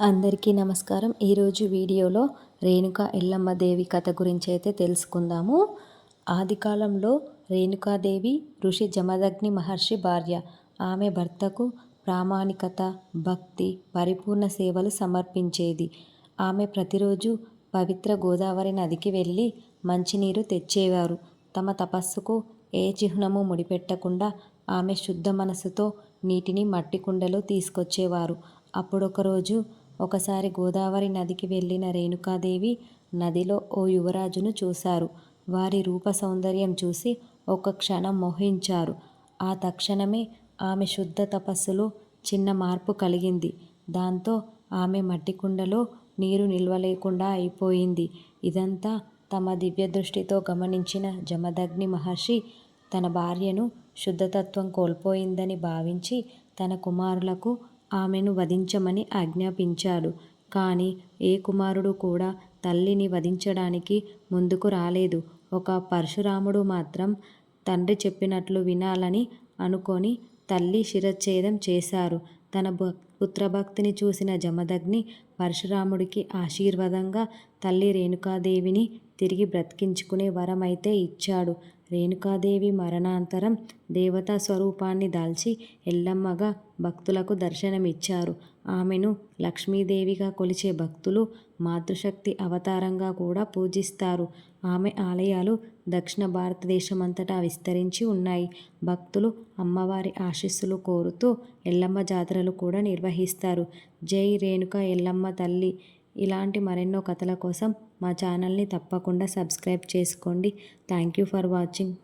అందరికీ నమస్కారం. ఈరోజు వీడియోలో రేణుక ఎల్లమ్మ దేవి కథ గురించి అయితే తెలుసుకుందాము. ఆదికాలంలో రేణుకాదేవి ఋషి జమదగ్ని మహర్షి భార్య. ఆమె భర్తకు ప్రామాణికత భక్తి పరిపూర్ణ సేవలు సమర్పించేది. ఆమె ప్రతిరోజు పవిత్ర గోదావరి నదికి వెళ్ళి మంచినీరు తెచ్చేవారు. తమ తపస్సుకు ఏ చిహ్నము ముడిపెట్టకుండా ఆమె శుద్ధ మనసుతో నీటిని మట్టి కుండలో తీసుకొచ్చేవారు. అప్పుడొకరోజు ఒకసారి గోదావరి నదికి వెళ్ళిన రేణుకాదేవి నదిలో ఓ యువరాజును చూశారు. వారి రూప సౌందర్యం చూసి ఒక క్షణం మోహించారు. ఆ తక్షణమే ఆమె శుద్ధ తపస్సులో చిన్న మార్పు కలిగింది. దాంతో ఆమె మట్టి కుండలో నీరు నిల్వలేకుండా అయిపోయింది. ఇదంతా తమ దివ్య దృష్టితో గమనించిన జమదగ్ని మహర్షి తన భార్యను శుద్ధతత్వం కోల్పోయిందని భావించి తన కుమారులకు ఆమెను వధించమని ఆజ్ఞాపించాడు. కానీ ఏ కుమారుడు కూడా తల్లిని వధించడానికి ముందుకు రాలేదు. ఒక పరశురాముడు మాత్రం తండ్రి చెప్పినట్లు వినాలని అనుకొని తల్లి శిరచ్ఛేదం చేశారు. తన పుత్రభక్తిని చూసిన జమదగ్ని పరశురాముడికి ఆశీర్వాదంగా తల్లి రేణుకాదేవిని తిరిగి బ్రతికించుకునే వరమైతే ఇచ్చాడు. రేణుకాదేవి మరణాంతరం దేవతా స్వరూపాన్ని దాల్చి ఎల్లమ్మగా భక్తులకు దర్శనమిచ్చారు. ఆమెను లక్ష్మీదేవిగా కొలిచే భక్తులు మాతృశక్తి అవతారంగా కూడా పూజిస్తారు. ఆమె ఆలయాలు దక్షిణ భారతదేశమంతటా విస్తరించి ఉన్నాయి. భక్తులు అమ్మవారి ఆశీస్సులు కోరుతూ ఎల్లమ్మ జాతరలు కూడా నిర్వహిస్తారు. జై రేణుక ఎల్లమ్మ తల్లి ఇలాంటి మరెన్నో కథల కోసం మా ఛానల్ని తప్పకుండా సబ్స్క్రైబ్ చేసుకోండి. Thank you for watching.